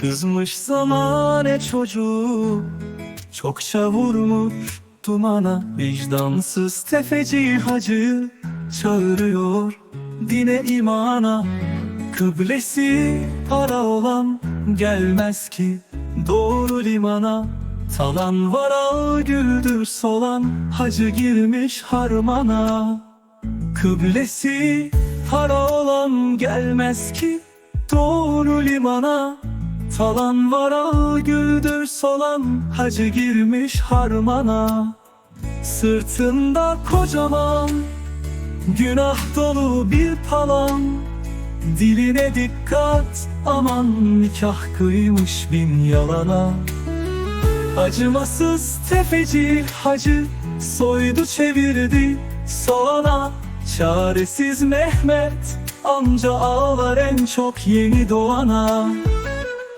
Kızmış zamane çocuğu Çokça vurmuş dumana Vicdansız tefeci hacı Çağırıyor dine imana. Kıblesi para olan gelmez ki Doğru limana. Talan var al güldür solan Hacı girmiş harmana. Kıblesi para olan gelmez ki Doğru limana Talan var al güldür solan. Hacı girmiş harmana Sırtında kocaman. Günah dolu bir palan Diline dikkat aman nikah kıymış bin yalana. Acımasız tefeci hacı soydu çevirdi soğana Çaresiz Mehmet amca ağlar en çok yeni doğana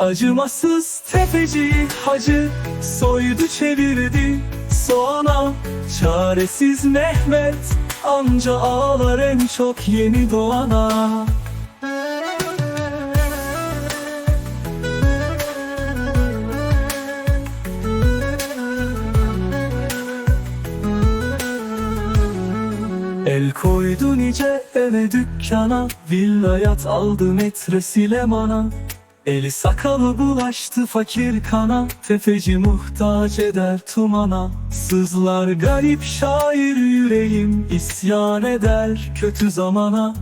Acımasız tefeci hacı soydu çevirdi soğana. Çaresiz Mehmet amca ağlar en çok yeni doğana. El koydu nice eve dükkana Villayat aldı metresiyle mana Eli sakalı bulaştı fakir kana Tefeci muhtaç eder tumana. Sızlar garip şair yüreğim isyan eder kötü zamana.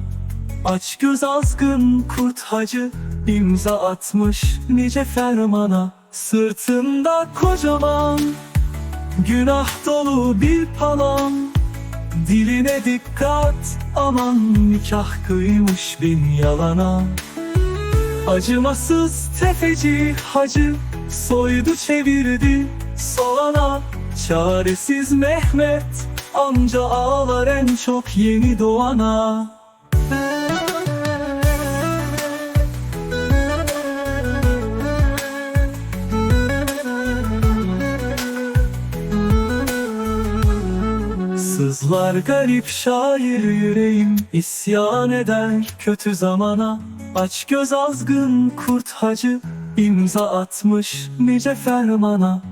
Aç göz azgın kurt hacı imza atmış nice fermana. Sırtında kocaman günah dolu bir palan. Diline dikkat aman nikah kıymış bin yalana Acımasız tefeci hacı soydu çevirdi soğana Çaresiz Mehmet amca ağlar en çok yeni doğana. Sızlar garip şair yüreğim isyan eder kötü zamana Aç göz azgın kurt hacı imza atmış nice fermana